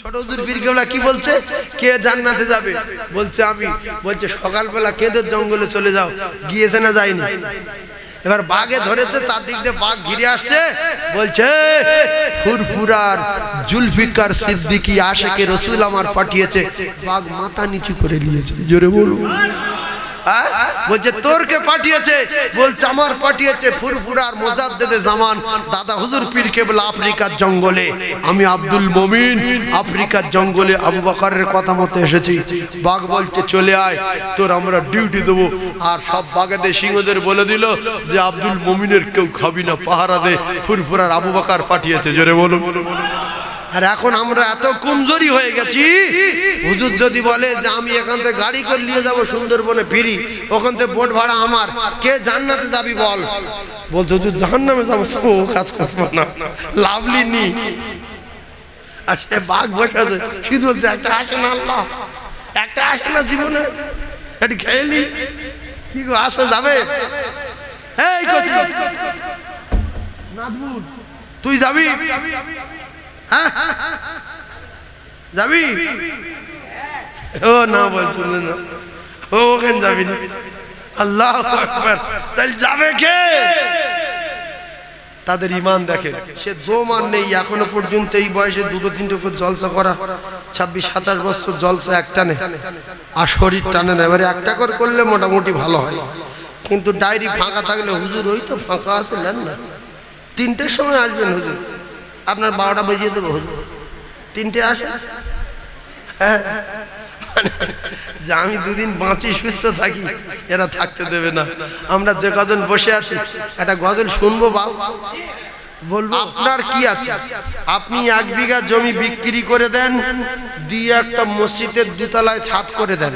ছোট হুজুর পীর কি বলছে? কে জান্নাতে যাবে? বলছে আমি। বলছে, সকালবেলা কেঁদের জঙ্গলে চলে যাও। গিয়েছে না যায়নি? এবার বাঘে ধরেছে, চারদিক দিয়ে বাঘ ঘিরে আসছে। বলছে, ফুরফুরার জুলফিকার সিদ্দিকি আশেকে রসুল আমার পাঠিয়েছে। বাঘ মাথা নিচু করে নিয়েছে। জোরে বলুন? বলছে তোর কে পাঠিয়েছে। বলছে, আমার পাঠিয়েছে ফুরফুরার মোজাদ্দেদে জামান। দাদা হুজুর পীর কেবল আফ্রিকার জঙ্গলে। আমি আব্দুল মমিন, আফ্রিকার জঙ্গলে আবু বকরের কথা মতো এসেছি। বাঘ বলছে, চলে আয়, তোর আমরা ডিউটি দেবো। আর সব বাঘেদের সিংহদের বলে দিল যে, আব্দুল মমিনের কেউ খাবি না, পাহারা দে, ফুরফুরার আবু বকর পাঠিয়েছে। জোরে বলুন। আর এখন আমরা এত কমজোরি হয়ে গেছি হুজুর যদি বলে যে আমি এখান থেকে গাড়ি করে নিয়ে যাব সুন্দরবনে ফিরি ওখান থেকে বোট ভাড়া আমার কে জান্নাতে যাবি বল বলছে হুজুর জাহান্নামে যাব ও কাজ করব না লাভলি নি আর সে বাঘ বসে আছে শুধু একটা আসে না আল্লাহ একটা আসে না জীবনে একটু খেয়ে নি কি আসে যাবে এই তুই যাবি হ্যাঁ? যাবি? ও, না বলছো, না ও যাবি না। আল্লাহ তাহলে যাবে কে? তাদের ইমান দেখে সে দোমান নেই, এখনও পর্যন্ত এই বয়সে দুটো তিনটে করে জলসা করা। ছাব্বিশ, সাতাশ বছর জলসা এক টানে। আর শরীর টানে না। এবারে একটা করে করলে মোটামুটি ভালো হয়। কিন্তু ডায়েরি ফাঁকা থাকলে হুজুর ওই তো ফাঁকা আছে না। তিনটের সময় আসবেন হুজুর। আপনার বারোটা বাজিয়ে দেবো। তিনটে আসে? হ্যাঁ। মানে যে আমি দুদিন বাঁচি, সুস্থ থাকি, এরা থাকতে দেবে না। আমরা যে কজন বসে আছি, একটা গজল শুনব বাবু বলব, আপনার কি আছে? আপনি এক বিঘা জমি বিক্রি করে দেন, দিয়ে একটা মসজিদের দুতলায় ছাদ করে দেন,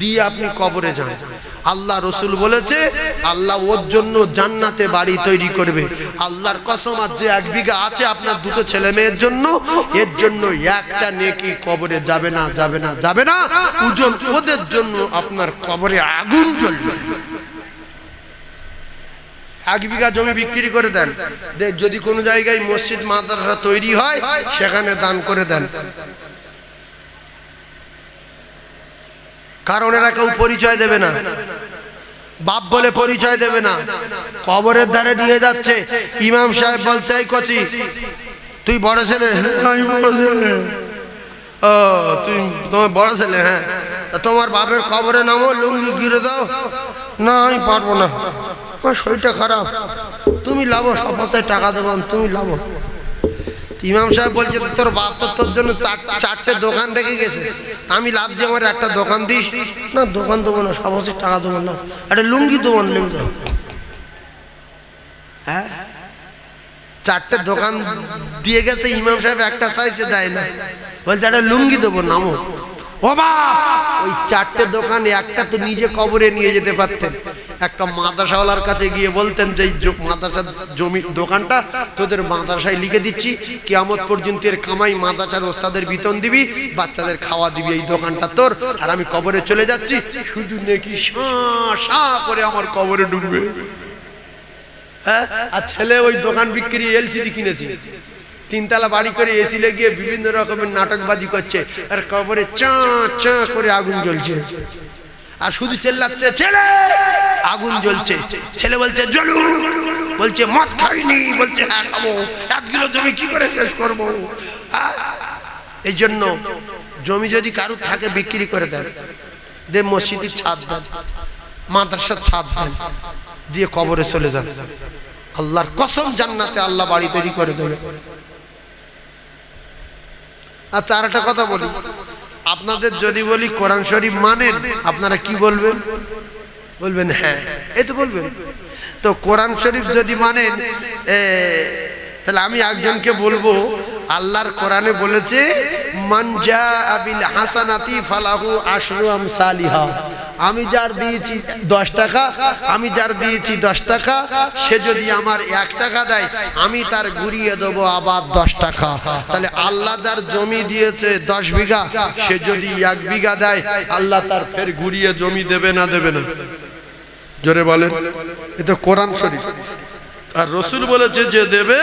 দিয়ে আপনি কবরে যান। আল্লাহ রসুল বলেছে, আল্লাহ ওর জন্য জান্নাতে বাড়ি তৈরি করবে। আল্লাহর কসম, আর যে এক বিঘা আছে আপনার দুটো ছেলে মেয়ের জন্য, এর জন্য একটা নেকি কবরে যাবে না যাবে না যাবে না। ওজন ওদের জন্য আপনার কবরে আগুন জ্বলবে। এক বিঘা জমি বিক্রি করে দেন। যদি কোনো জায়গায় মসজিদ মাদ্রাসা তৈরি হয়, সেখানে দান করে দেন। কারণ এরা কেউ পরিচয় দেবে না। বাপ বলে পরিচয় দেবে না। কবরের ধারে নিয়ে যাচ্ছে। ইমাম সাহেব বলছে এই কচি তুই বড় ছেলে? আমি বড় ছেলে। ও তুই তোমার বড় ছেলে হ্যাঁ। তা তোমার বাপের কবরে নামো লুঙ্গি গিরে দাও। না আমি পারব না। আমার শরীরটা খারাপ। তুমি লাভো সব টাকা দেবো তুমি লাভো ইমাম সাহেব বলছে, তোর বাপ তো তোর জন্য চার চারটে দোকান রেখে গেছে। আমি লাভ যে আমার একটা দোকান দিস। না, দোকান দেবো না, সব টাকা দেবো না। একটা লুঙ্গি দেবো না লুঙ্গি হ্যাঁ? চারটে দোকান দিয়ে গেছে, ইমাম সাহেব একটা চাইছে, দেয় না। বলছে, একটা লুঙ্গি দেবো, নামো। ওই চারটে দোকান একটা তো নিজে কবরে নিয়ে যেতে পারতেন। একটা মাদ্রাসাওয়ালার কাছে গিয়ে বলতেন যে মাদ্রাসার জমি, দোকানটা তোদের মাদ্রাসায় লিখে দিচ্ছি। কিয়ামত পর্যন্ত এর কামাই মাদ্রাসার ওস্তাদের বেতন দিবি, বাচ্চাদের খাওয়া দিবি এই দোকানটা তোর, আর আমি কবরে চলে যাচ্ছি। শুধু নাকি সাঁ করে আমার কবরে ঢুকবে। হ্যাঁ? আর ছেলে ওই দোকান বিক্রি, এলসিডি কিনেছি। তিনতলা বাড়ি করে এসি লাগিয়ে বিভিন্ন রকমের নাটকবাজি করছে। আর কবরে চা চা করে আগুন জ্বলছে। আর শুধু চেল্লাচ্ছে, ছেলে! আগুন জ্বলছে। ছেলে বলছে, জ্বলু। বলছে, মদ খাইনি। বলছে হ্যাঁ খাব। এতগুলো জমি কি করে শেষ করব? হ্যাঁ? এই জন্য জমি যদি কারুর থাকে, বিক্রি করে দেন। দে মসজিদের ছাদ দেন। মাদ্রাসার ছাদ দেন। দিয়ে কবরে চলে যান। আল্লাহর কসম জান্নাতে আল্লাহ বাড়ি তৈরি করে দেবে। আচ্ছা আর একটা কথা বলি। আপনাদের যদি বলি কোরআন শরীফ মানেন, আপনারা কি বলবেন? বলবেন হ্যাঁ এই তো বলবেন। তো কোরআন শরীফ যদি মানেন তাহলে আমি একজনকে বলব, আল্লাহর কোরআনে বলেছে মানজা আবিল হাসানাতি ফালাহু আশরু আমসালিহা। আমি যার দিয়েছি দশ টাকা, আমি যার দিয়েছি দশ টাকা, সে যদি আমার এক টাকা দেয়, আমি তার ঘুরিয়ে দেবো আবার দশ টাকা। তাহলে আল্লাহ যার জমি দিয়েছে দশ বিঘা, সে যদি এক বিঘা দেয়, আল্লাহ তার ফের ঘুরিয়ে জমি দেবে না দেবে না? জোরে বলেন। এটা কোরআন শরীফ। আর রসুল বলেছে যে দেবে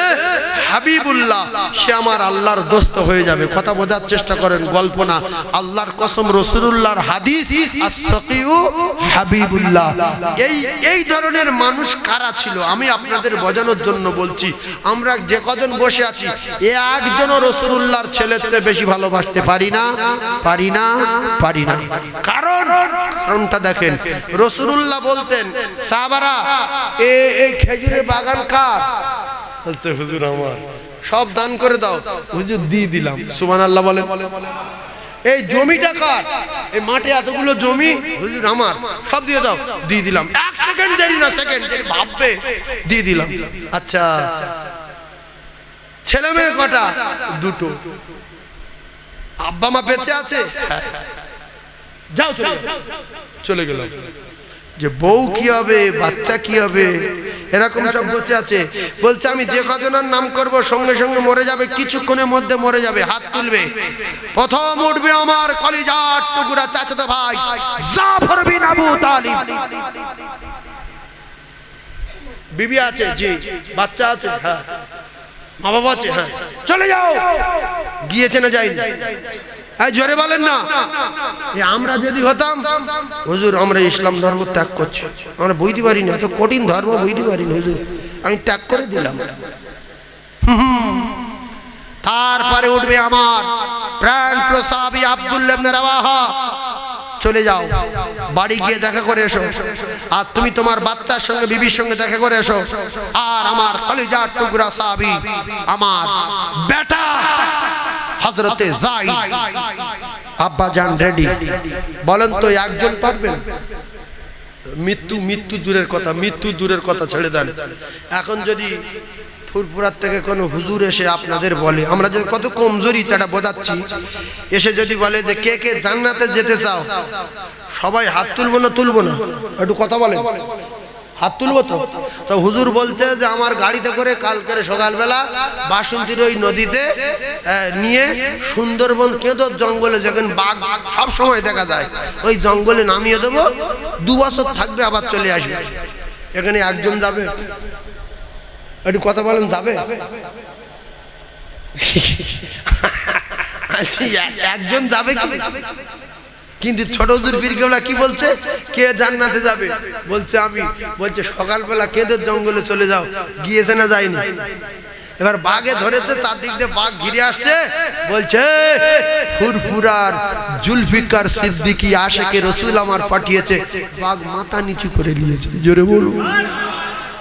হাবিবুল্লাহ, সে আমার আল্লাহর দোস্ত হয়ে যাবে। কথা বোঝার চেষ্টা করেন, গল্প না। আল্লাহর কসম, রসুলুল্লাহর হাদিস আর সকিউ হাবিবুল্লাহ। এই এই ধরনের মানুষ কারা ছিল? আমি আপনাদের বোঝানোর জন্য বলছি। আমরা যে কজন বসে আছি, এ একজনও রসুলুল্লাহর ছেলের চেয়ে বেশি ভালোবাসতে পারি না? পারি না? পারি না। কারণ, কারণটা দেখেন। রসুলুল্লাহ বলতেন, সাহাবারা, এ এই খেজুরের বাগান কার বলছে হুজুর আমার সব দান করে দাও। হুজুর দিয়ে দিলাম। সুমান আল্লাহ বলে এই জমিটা কার? এই মাঠে এতগুলো জমি? হুজুর আমার সব দিয়ে দাও। দিয়ে দিলাম। এক সেকেন্ড দেরি না সেকেন্ড। দেরি ভাববে দিয়ে দিলাম। আচ্ছা। ছেলে মেয়ে কটা? দুটো। আব্বা মা বেঁচে আছে? হ্যাঁ। যাও যাও। চলে গেলাম। যে বউ কি হবে, বাচ্চা কি হবে? এরকম সব বসে আছে। বলছে, আমি যে কজনের নাম করব, সঙ্গে সঙ্গে মরে যাবে, কিছুক্ষণের মধ্যে মরে যাবে, হাত তুলবে। প্রথম উঠবে আমার কলিজার টুকুরা চাচাতো ভাই, জাফর বিন আবু তালিব। বিবি আছে? জি। বাচ্চা আছে? হ্যাঁ। মা বাবা আছে? হ্যাঁ। চলে যাও। গিয়েছে না যাইনি এই জোরে বলেন না। আমরা যদি হতাম, হুজুর, আমরা ইসলাম ধর্ম ত্যাগ করছি। আমরা বুঝতে পারি না এত কঠিন ধর্ম বুঝতে পারি না হুজুর। আমি ত্যাগ করে দিলাম। তারপরে উঠবে আমার প্রাণ প্রসাবী আব্দুল্লাহ চলে যাও। বাড়ি গিয়ে দেখা করে এসো। আর তুমি তোমার বাচ্চার সঙ্গে, বিবির সঙ্গে দেখা করে এসো। আর আমার কলিজার টুকরা সাহাবী আমার বেটা। হজরতে যাই। আব্বা যান রেডি বলেন তো একজন পারবেন? মৃত্যু মৃত্যু দূরের কথা মৃত্যু দূরের কথা ছেড়ে দেন। এখন যদি ফুরফুরার থেকে কোনো হুজুর এসে আপনাদের বলে আমরা যে কত কমজোরি সেটা বোঝাচ্ছি এসে যদি বলে যে কে কে জান্নাতে যেতে চাও সবাই হাত তুলবো না তুলবো না? একটু কথা বলে হাত তুলবো তো? তো হুজুর বলছে যে আমার গাড়িতে করে কালকের সকালবেলা বাসন্তীর ওই নদীতে নিয়ে সুন্দরবন কেঁদর জঙ্গলে যেখানে বাঘ সব সময় দেখা যায়। ওই জঙ্গলে নামিয়ে দেবো দু বছর থাকবে আবার চলে আসবে। এখানে একজন যাবে। একটু কথা বলেন যাবে? আচ্ছা, একজন যাবে কি? কিন্তু ছোট হুজুর পীর কেবলা কি বলছে? কে জান্নাতে যাবে? বলছে আমি। বলছে, সকালবেলা কেঁদের জঙ্গলে চলে যাও। গিয়েছে না যায়নি? এবার বাঘে ধরেছে, চারদিক দিয়ে বাঘ ঘিরে আসছে। বলছে, ফুরফুরার জুলফিকার সিদ্দিকি আশেকে রসুল আমার পাঠিয়েছে। বাঘ মাথা নিচু করে নিয়েছে। জোরে বলুন।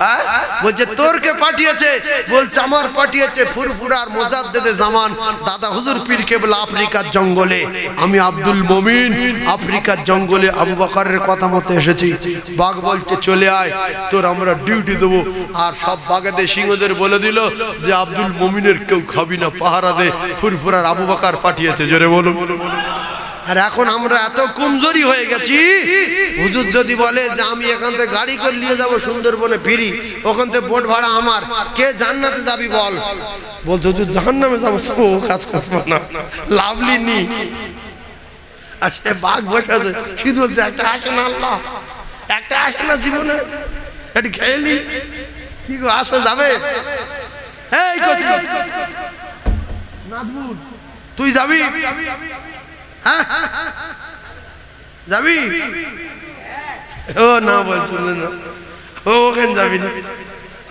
হ্যাঁ? বলছে তোর কে পাঠিয়েছে। বলছে, আমার পাঠিয়েছে ফুরফুরার মোজাদ্দেদে জামান। দাদা হুজুর পীর কেবল আফ্রিকার জঙ্গলে। আমি আব্দুল মমিন, আফ্রিকার জঙ্গলে আবু বকরের কথা মতো এসেছি। বাঘ বলছে, চলে আয়, তোর আমরা ডিউটি দেবো। আর সব বাঘেদের সিংহদের বলে দিল যে, আব্দুল মমিনের কেউ খাবি না, পাহারা দে। ফুরফুরার আবু বকর পাঠিয়েছে। জোরে বলুন। আর এখন আমরা এত কমজোরি হয়ে গেছি। হুজুর যদি বলে যে আমি এখান থেকে গাড়ি করে নিয়ে যাব সুন্দরবনে ফিরি ওখান থেকে বোট ভাড়া আমার। কে জান্নাতে যাবি বল? বলছে হুজুর জাহান্নামে যাব ও কাজ করব না। লাভলি নি। আর সে বাঘ বসে আছে শুধু বলছে একটা আসে না আল্লাহ একটা আসে না জীবনে। একটু খেয়ে নি কি গো আসে যাবে? এই তুই যাবি? যাবি? ও, না বলছো, না ও, ওখানে যাবি না।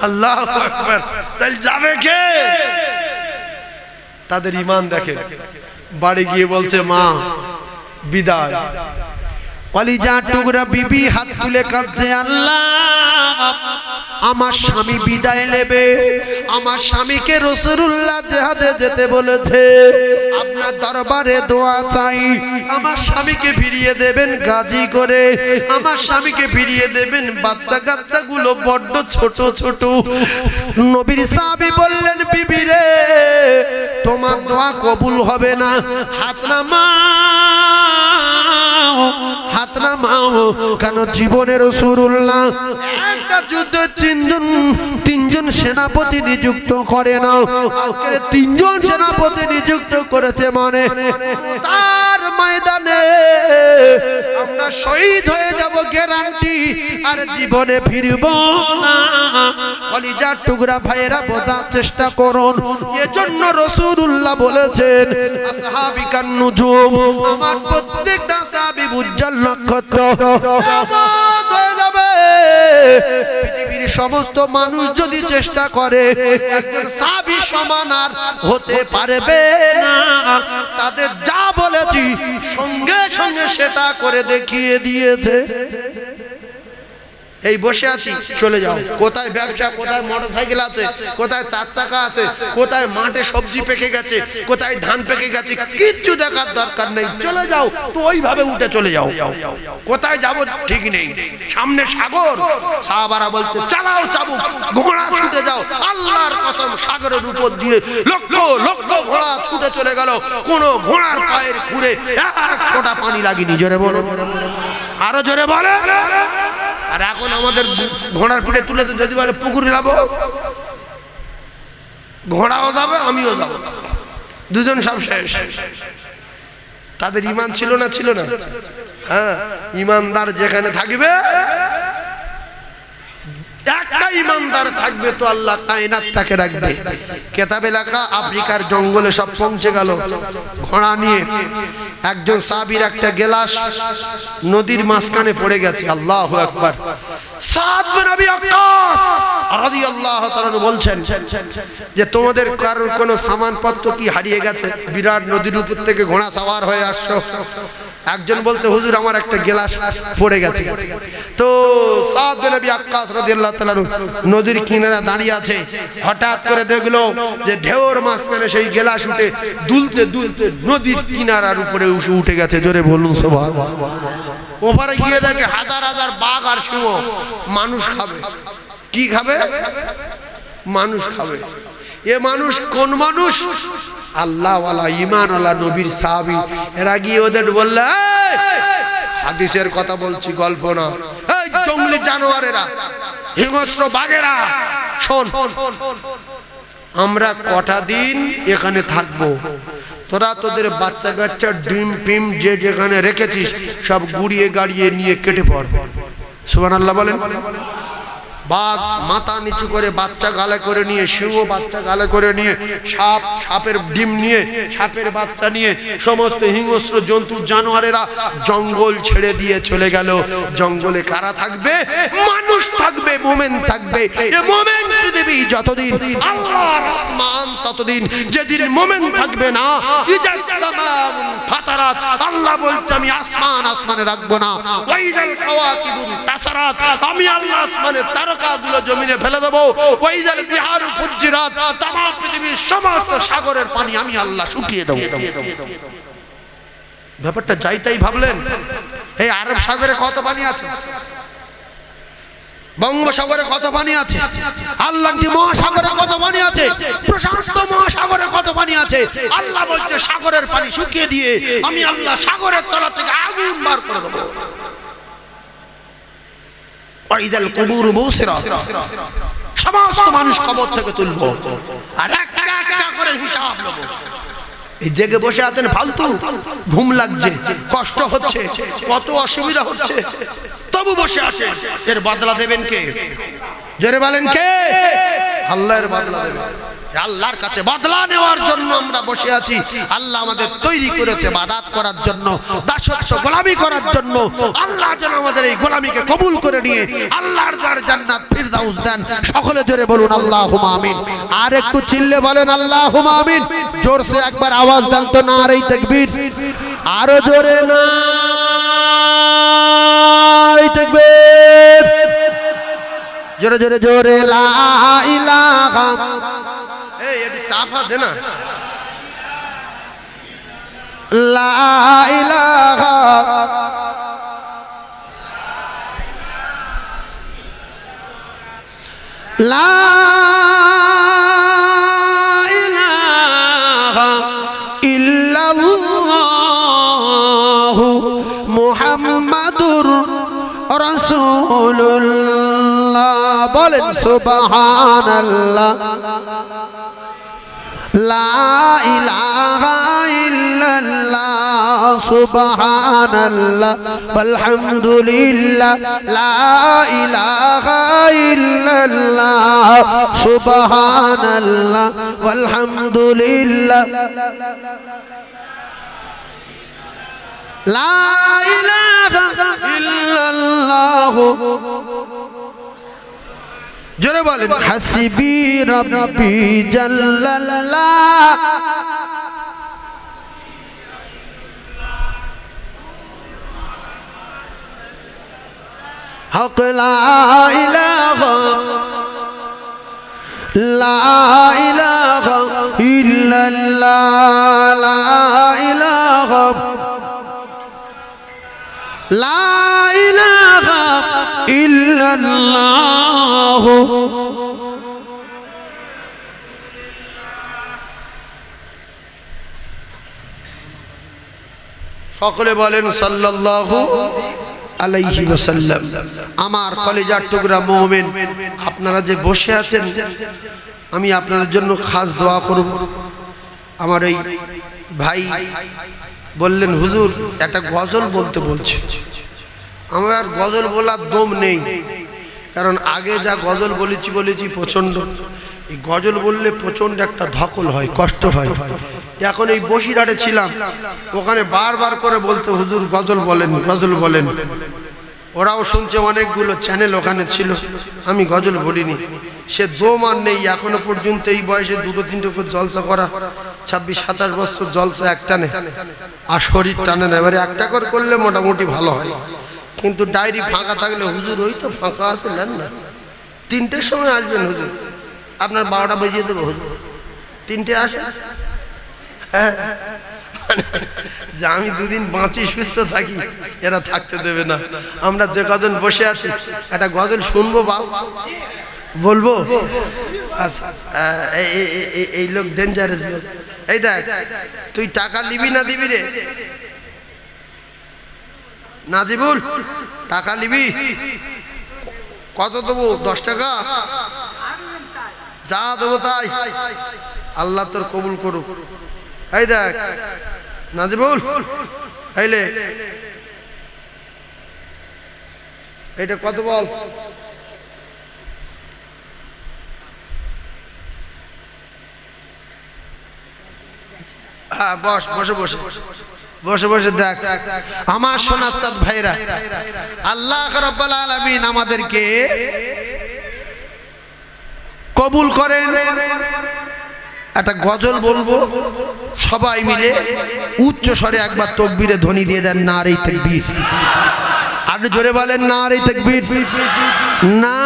আল্লাহ তাহলে যাবে কে? তাদের ইমান দেখে বাড়ি গিয়ে বলছে, মা, বিদায়। কলিজা টুকরা বিবি হাত তুলে কাঁদছে, আল্লাহ, আমার স্বামী বিদায় নেবে। আমার স্বামীকে রসুল্লাহ জেহাদে যেতে বলেছে। আপনার দরবারে দোয়া চাই। আমার স্বামীকে ফিরিয়ে দেবেন গাজি করে। আমার স্বামীকে ফিরিয়ে দেবেন বাচ্চা কাচ্চা গুলো বড্ড ছোট ছোট। নবীর সাহাবী বললেন, বিবি রে, তোমার দোয়া কবুল হবে না। হাত নামা হাত নামাও কেন জীবনের সুরুল্লাহ একটা যুদ্ধ তিনজন তিনজন সেনাপতি নিযুক্ত করে না তিনজন সেনাপতি নিযুক্ত করেছে মানে তার ময়দানে আমরা শহীদ হয়ে যাব গ্যারান্টি, আর জীবনে ফিরব না। কলিজার টুকরা ভাইয়েরা বোঝার চেষ্টা করুন। এজন্য রসুল্লাহ বলেছেন আসহাবিকান নুজুম আমার প্রত্যেকটা সাহাবী উজ্জ্বল নক্ষত্র। পৃথিবীর সমস্ত মানুষ যদি চেষ্টা করে, একজন সাবি সমান আর হতে পারবে না। তাদের সেটা করে দেখিয়ে দিয়েছে। এই বসে আছি, চলে যাও। কোথায় ব্যবসা, কোথায় মোটর সাইকেল আছে, কোথায় চার চাকা আছে, কোথায় মাঠে সবজি পেকে গেছে, কোথায় ধান পেকে গেছে, কিচ্ছু দেখার দরকার নেই। চলে যাও, তো ওইভাবে উঠে চলে যাও। কোথায় যাব ঠিক নেই। সামনে সাগর। সাহাবারা বলছে, চালাও চাবুক, ঘোড়া ছুটে যাও। আল্লাহর কসম, সাগরের উপর দিয়ে লক্ষ লক্ষ ঘোড়া ছুটে চলে গেল। কোন ঘোড়ার পায়ের খুঁড়ে এক ফোঁটা পানি লাগেনি। জোরে বলো। আরও জোরে বলে। আর এখন আমাদের ঘোড়ার পিঠে তুলে তো যদি বলে পুকুরে যাব, ঘোড়াও যাবে, আমিও যাব। দুজন সব শেষ। তাদের ইমান ছিল না ছিল না। হ্যাঁ ইমানদার যেখানে থাকবে একটা ইমানদার থাকবে তো আল্লাহ কায়নাত তাকে রাখবে কেতাবে লেখা, আফ্রিকার জঙ্গলে সব পৌঁছে গেল। ঘোড়া নিয়ে একজন সাবির একটা গেলাস নদীর মাঝখানে পড়ে গেছে। আল্লাহ একবার আক্কাস রাদিয়াল্লাহু বলছেন যে, তোমাদের কারোর কোনো সামানপত্র কি হারিয়ে গেছে? বিরাট নদীর উপর থেকে ঘোড়া সাওয়ার হয়ে আসছো। একজন বলতে হুজুর, আমার একটা গেলাস পড়ে গেছে। তো সাদ বিন আবি আক্কাস রাদিয়াল্লাহু তাআলা নদীর কিনারে দাঁড়িয়ে আছে। হঠাৎ করে দেখল যে ঢেউর মাঝখানে সেই গেলাস উঠে দুলতে দুলতে নদীর কিনারার উপরে উঠে উঠে গেছে। জোরে বলুন সবার ওপারে গিয়ে দেখে হাজার হাজার বাঘ আর সিংহ। মানুষ খাবে। কি খাবে? মানুষ খাবে। এ মানুষ কোন মানুষ? আল্লাহওয়ালা ইমানওয়ালা নবীর সাহাবি। এরা গিয়ে ওদের বললে হাদিসের কথা বলছি, গল্প না। এই জঙ্গলি জানোয়ারেরা, হিংস্র বাঘেরা, শোন, আমরা কটা দিন এখানে থাকব? তোরা তোদের বাচ্চা কাচ্চা ডিম টিম যে যেখানে রেখেছিস, সব গুড়িয়ে গাড়িয়ে নিয়ে কেটে পড়। সুবান আল্লাহ বলেন। বাঘ মাথা নিচু করে বাচ্চা গালে করে নিয়ে সিংহ বাচ্চা গালে করে নিয়ে, সাপ, সাপের ডিম নিয়ে, সাপের বাচ্চা নিয়ে, সমস্ত হিংস্র জন্তু, জানোয়ারেরা জঙ্গল ছেড়ে দিয়ে চলে গেল। জঙ্গলে কারা থাকবে? মানুষ থাকবে, মোমেন থাকবে। মোমেন পৃথিবী যতদিন, আল্লাহর আসমান ততদিন, যেদিন মোমেন থাকবে না ফাতারাত, আল্লাহ বলছে, আমি আসমান আসমানে রাখব না। ওয়াইদাল কাওয়াকিবুন তাসারাত আমি আল্লাহ আসমানের তারকাগুলো জমিনে ফেলে দেবো। বিহারু তাম পৃথিবীর সমস্ত সাগরের পানি আমি আল্লাহ শুকিয়ে দেবো। ব্যাপারটা যাই তাই ভাবলেন। এই আরব সাগরে কত পানি আছে? বঙ্গোসাগরে কত পানি আছে? মহাসাগরে কত পানি আছে? প্রশান্ত মহাসাগরে কত পানি আছে? আল্লাহ বলছে, সাগরের পানি শুকিয়ে দিয়ে আমি আল্লাহ সাগরের তলা থেকে আগুন বার করে দেবো। সমস্ত মানুষ কবর থেকে জেগে বসে আছেন ফালতু। ঘুম লাগছে, কষ্ট হচ্ছে, কত অসুবিধা হচ্ছে। তবু বসে আছেন। এর বাদলা দেবেন কে? জোরে বলেন কে? আল্লাহর বদলা দেবেন। আল্লাহর কাছে বদলা নেওয়ার জন্য আমরা বসে আছি। আল্লাহ আমাদের তৈরি করেছে বাদাত করার জন্য, দাসত্ব গোলামি করার জন্য। আল্লাহ যেন আমাদের এই গোলামিকে কবুল করে নিয়ে আল্লাহর যার জান্নাত ফিরদাউস দেন। সকলে জোরে বলুন, আল্লাহুম্মা আমিন। আর একটু চিল্লে বলেন, আল্লাহুম্মা আমিন। জোরসে একবার আওয়াজ দেন তো না আর এই তাকবীর। আরও জোরে না তাকবীর। জোরে জোরে জোরে এই এটি চাপা দে না। মুহাম্মাদুর রাসূলুল্লাহ। বলেন সুবহানাল্লাহ লা ইলাহা ইল্লাল্লাহ সুবহানাল্লাহ আলহামদুলিল্লাহ লা ইলাহা ইল্লাল্লাহ সুবহানাল্লাহ আলহামদুলিল্লাহ লা ইলাহা ইল্লাল্লাহ জোরে বলেন। হাসবি রব্বি জাল্লাল্লাহ। হক লা ইলাহা ইল্লাল্লাহ। লা ইলাহা সকলে বলেন সাল্লাল্লাহু আলাইহি ওয়াসাল্লাম। আমার কলেজার টুকরা মুমিন, আপনারা যে বসে আছেন, আমি আপনাদের জন্য খাস দোয়া করব। আমার এই ভাই বললেন, হুজুর, একটা গজল বলতে বলছে। আমার আর গজল বলার দম নেই, কারণ আগে যা গজল বলেছি বলেছি প্রচণ্ড। এই গজল বললে প্রচণ্ড একটা ধকল হয়, কষ্ট হয়। এখন এই বসিরহাটে ছিলাম, ওখানে বারবার করে বলতে, হুজুর, গজল বলেন গজল বলেন। ওরাও শুনছে, অনেকগুলো চ্যানেল ওখানে ছিল, আমি গজল বলিনি। সে দম আর নেই, এখনও পর্যন্ত এই বয়সে দুটো তিনটে জলসা করা। ছাব্বিশ, সাতাশ বছর জলসা এক টানে, আর শরীর টানে না। এবারে একটা করে করলে মোটামুটি ভালো হয়। কিন্তু ডায়েরি ফাঁকা থাকলে হুজুর ওই তো ফাঁকা আছে, নেন না। তিনটের সময় আসবেন হুজুর। আপনার বারোটা বাজিয়ে দেবো হুজুর। তিনটে আসে? হ্যাঁ। মানে যে আমি দুদিন বাঁচি, সুস্থ থাকি, এরা থাকতে দেবে না। আমরা যে কজন বসে আছি, একটা গজল শুনব বাপ। বলব? আচ্ছা এই- এই লোক ডেঞ্জারাস লোক। এই দেখ, তুই টাকা নিবি না দিবি রে? নাজিবুল, টাকা নিবি? কত দেবো? দশ টাকা? যা দেবো তাই। আল্লাহ তোর কবুল করুক। এই দেখ, নাজিবুল এইলে এটা কত বল? হ্যাঁ কবুল করেন। একটা গজল বলব, সবাই মিলে উচ্চ স্বরে একবার তকবীরে ধ্বনি দিয়ে দেন না রে তকবীর। আপনি জোরে বলেন না রে তকবীর। না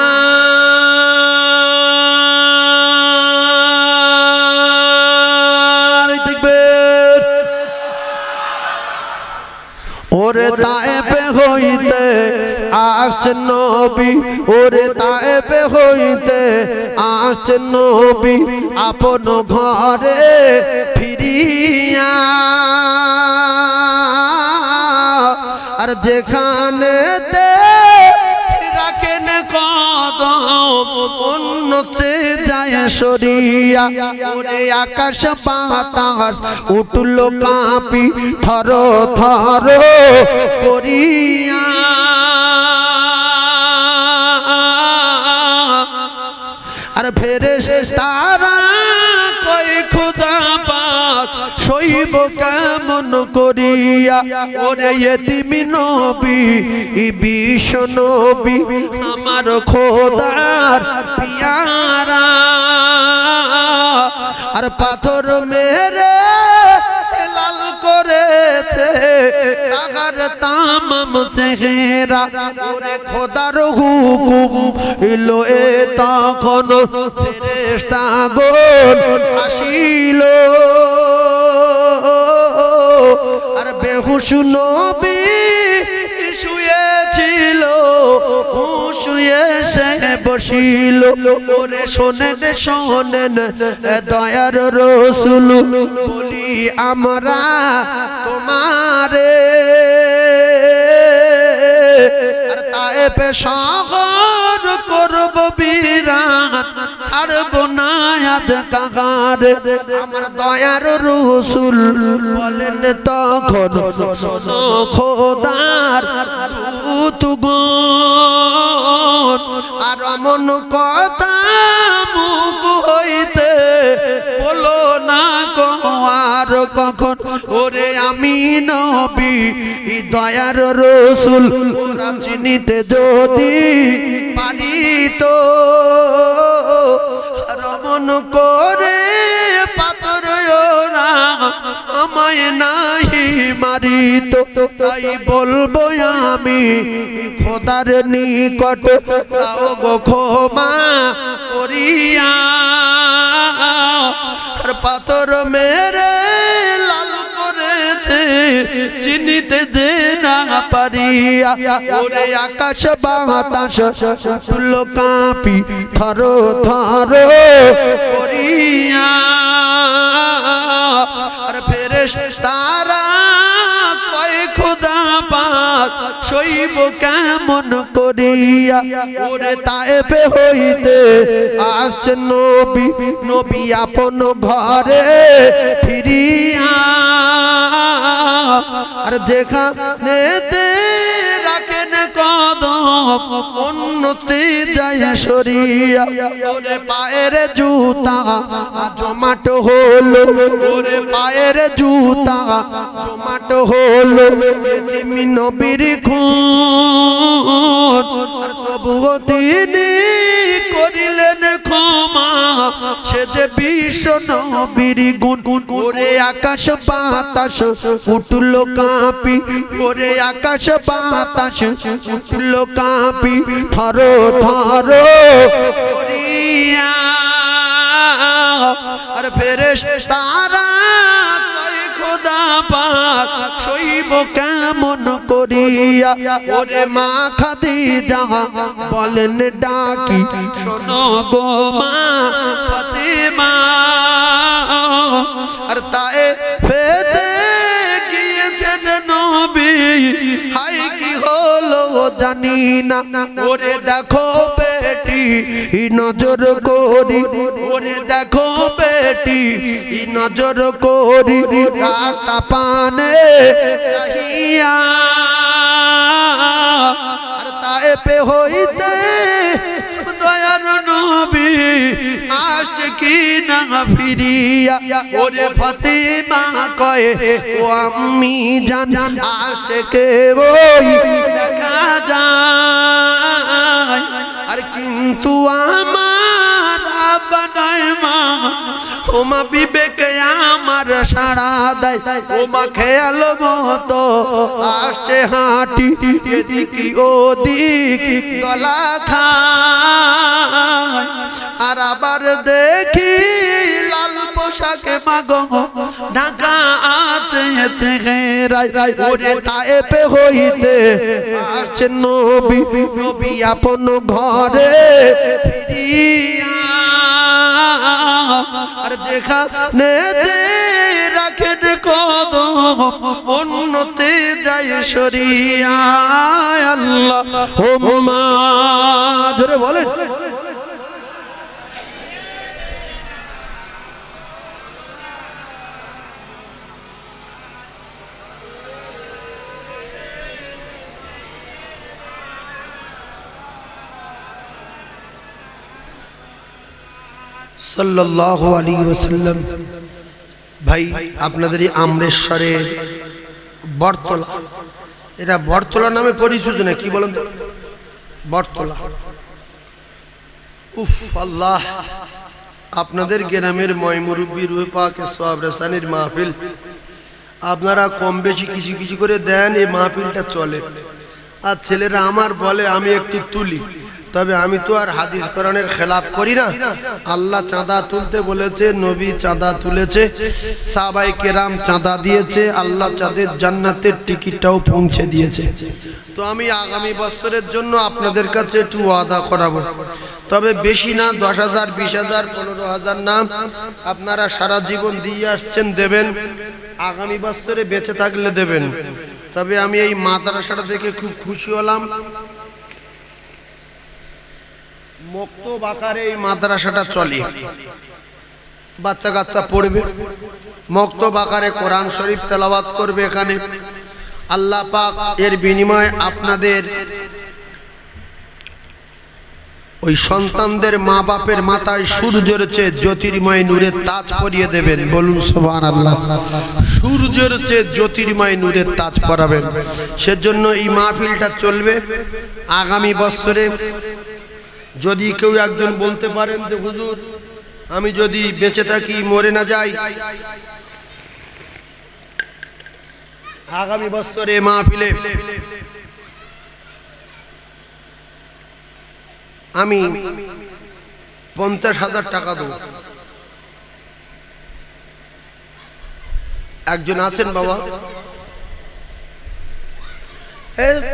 ওরে তায়েবে হইতে আসছে নবী, ওরে তায়েবে হইতে আসছে নবী, আপন ঘরে ফিরিয়া। আর যেখানে রাখেন সরিয়া ওরে আকাশ বাতাস উঠল কাঁপি থর থর করিয়া। আর ফেরে তারা সইব কেমন করিয়া ওরে এতিমি নবী বিষ নবী আমার খোদার পিয়ারা। আর পাথর মেরে করেছে তাহার তামাম চেহারা ওরে খোদার হুকুম ইলো এ তখন ফেরেশতা গোল আসিল আর বেহুশ নবী শুয়েছিল শুয়ে সে বসিল। ওরে শোনেন শোনেন দয়ার রসুল বলি আমরা তোমারে। আর তায়েবে শহর করব ছাড়ব না আজ আমার দয়ার রসুল বলেন তখন খোদার দুতুগুণ আর মন কথা আর কখন? ওরে আমি নবী দয়ার রসুল, ওরা চিনিতে যদি তো, রমন করে পাতর ওরা আমায় মারি তো। তাই বলব আমি, খোদার নিকট তাও গো ক্ষমা করিয়া পাথর মেরে পারিয়া ওরে আকাশ বাতাস তুলো কাঁপি থর থর করিয়া। সইব কেমন করিয়া ওরে তায়েবে হইতে আসছে নবী নবী আপন ঘরে ফিরিয়া। আর যেখানে রাখেন কদম, অন্যতে যায় সরিয়া। ওরে পায়ের জুতা জমাট হলো। ওরে পায়ের জুতা জমাট হলো। এতিমি নবীর খুন আর তবুও তিনি আকাশ বাতাস উঠল কাঁপি। ওরে আকাশ বাতাস উঠল কাঁপি। থর থর আর ফেরেশ তারা পাক শৈব কেমন করিয়া? ওরে মা খাদিজা, বলেন ডাকি, শোনো গো মা ফতেমা। আর তাই ফেতে গিয়েছেন নবী হাই জানি না ওরে দেখো বেটি নজর করি। ওরে দেখো বেটি নজর করি। রাস্তা পানে চাহিয়া, আর তাই পে হইতে আসছে কি না ফিরিয়া, ওরে ফতিমা কয়ে, ও আমি জান আসছে কে ওই দেখা যায়। আর কিন্তু আমার বানায় মা। ওমা বিবেকে আমার সাড়া দেয়। ওমা খেয়াল মতো আসছে হাঁটি, এদিকে ওদিক গলা খায়। আর আবার দেখি লাল পোশাকে মাগো ঢাকা আছে ওরে তায়েবে হইতে আসছে নবী নবী আপন ঘরে ফিরিয়া আর যেখানে রাখেন কদম অন্যতে যায় সরিয়া আল্লাহ। ধরে বলেন। সাল্লাহ আলী ওসাল্লাম ভাই, আপনাদের এই আমরেশ্বরের বটতলা, এটা বটতলা নামে পরিচিত না, কি বলেন বটতলা। উফ, আল্লাহ, আপনাদের গ্রামের ময়মুরব্বী রুহে পাক সোয়াব রেসানির মাহফিল, আপনারা কম বেশি কিছু কিছু করে দেন, এই মাহফিলটা চলে। আর ছেলেরা আমার বলে, আমি একটু তুলি। তবে আমি তো আর হাদিস কোরআনের খেলাফ করি না। আল্লাহ চাঁদা তুলতে বলেছে, নবী চাঁদা তুলেছে সাবাই কেরাম চাঁদা দিয়েছে, আল্লাহ চাঁদের জান্নাতের টিকিটটাও পৌঁছে দিয়েছে। তো আমি আগামী বছরের জন্য আপনাদের কাছে একটু ওয়াদা করাবো। তবে বেশি না, দশ হাজার, বিশ হাজার, পনেরো হাজার না, আপনারা সারা জীবন দিয়ে আসছেন, দেবেন। আগামী বছরে বেঁচে থাকলে দেবেন। তবে আমি এই মাদ্রাসাটা দেখে খুব খুশি হলাম। মক্তব আকারে এই মাদ্রাসাটা চলে। বাচ্চা কাচ্চা পড়বে মক্তব আকারে কোরআন শরীফ তেলাওয়াত করবে এখানে। আল্লাহ পাক এর বিনিময়ে আপনাদের ওই সন্তানদের মা বাপের মাথায় সূর্যের চেয়ে জ্যোতির্ময় নূরের তাজ পরিয়ে দেবেন। বলুন সোহান আল্লাহ সূর্যের চেয়ে জ্যোতির্ময় নূরের তাজ পরাবেন। সেজন্য এই মাহফিলটা চলবে আগামী বছরে। যদি কেউ একজন বলতে পারেন যে, হুজুর, আমি যদি বেঁচে থাকি, মরে না যাই। আগামী বছরে মাহফিলে আমি পঞ্চাশ হাজার টাকা দেবো। একজন আছেন বাবা?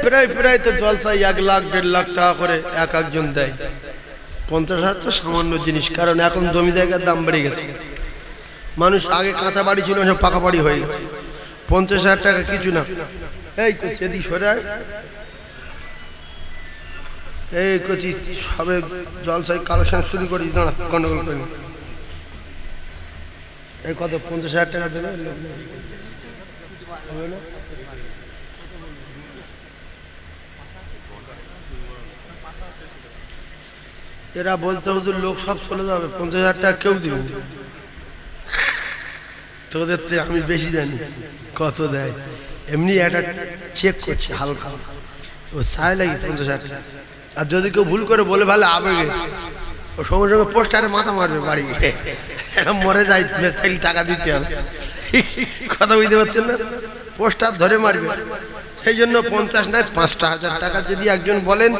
প্রায় প্রায় তো জলসাই এক লাখ, দেড় লাখ টাকা করে এক একজন দেয়। পঞ্চাশ হাজার তো সামান্য জিনিস, কারণ এখন জমি জায়গার দাম বেড়ে গেছে। মানুষ আগে কাঁচা বাড়ি ছিল, সব পাকা বাড়ি হয়ে গেছে। পঞ্চাশ হাজার টাকা কিছু না। এই সেদিক সরে আয়। এই কচি, সবে জলসাই কালেকশন শুরু করি না গন্ডগোল করি। এই কত, পঞ্চাশ হাজার টাকা দেবে হবে না? এরা বলতে হুজুর, লোক সব চলে যাবে, পঞ্চাশ হাজার টাকা কেউ দিবে তোদের থেকে আমি বেশি জানি কত দেয়। এমনি একটা চেক করছি, হালকা। ও চায় লাগে পঞ্চাশ হাজার টাকা? আর যদি কেউ ভুল করে বলে, ভালো আবেগে ও সঙ্গে সঙ্গে পোস্টারে মাথা মারবে বাড়ি মরে যায় মেসাইল টাকা দিতে হবে। কথা বুঝতে পারছেন না? পোস্টার ধরে মারবে। সেই জন্য পঞ্চাশ নয়, পাঁচটা হাজার টাকা যদি একজন বলেন,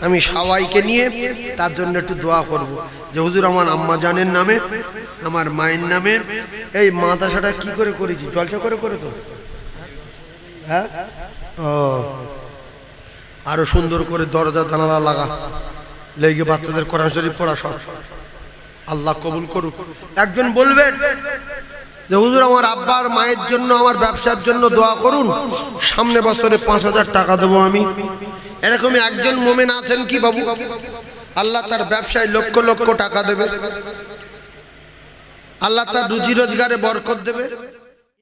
আমি সবাইকে নিয়ে তার জন্য একটু দোয়া করব। যে হুজুর, আমার আম্মা জানের নামে, আমার মায়ের নামে, এই মাদাসাটা কি করে করেছি? জলসা করে করে তো? হ্যাঁ? ও। আরও সুন্দর করে দরজা, জানালা লাগা। লেগে বাচ্চাদের কোরআন শরীফ পড়া সব। আল্লাহ কবুল করুক। একজন বলবেন যে হুজুর, আমার আব্বার মায়ের জন্য, আমার ব্যবসার জন্য দোয়া করুন, সামনে বছরে পাঁচ হাজার টাকা দেবো আমি। এরকমই একজন মোমেন আছেন কি বাবু? আল্লাহ তার ব্যবসায় লক্ষ লক্ষ টাকা দেবে। আল্লাহ তার রুজি রোজগারে বরকত দেবে।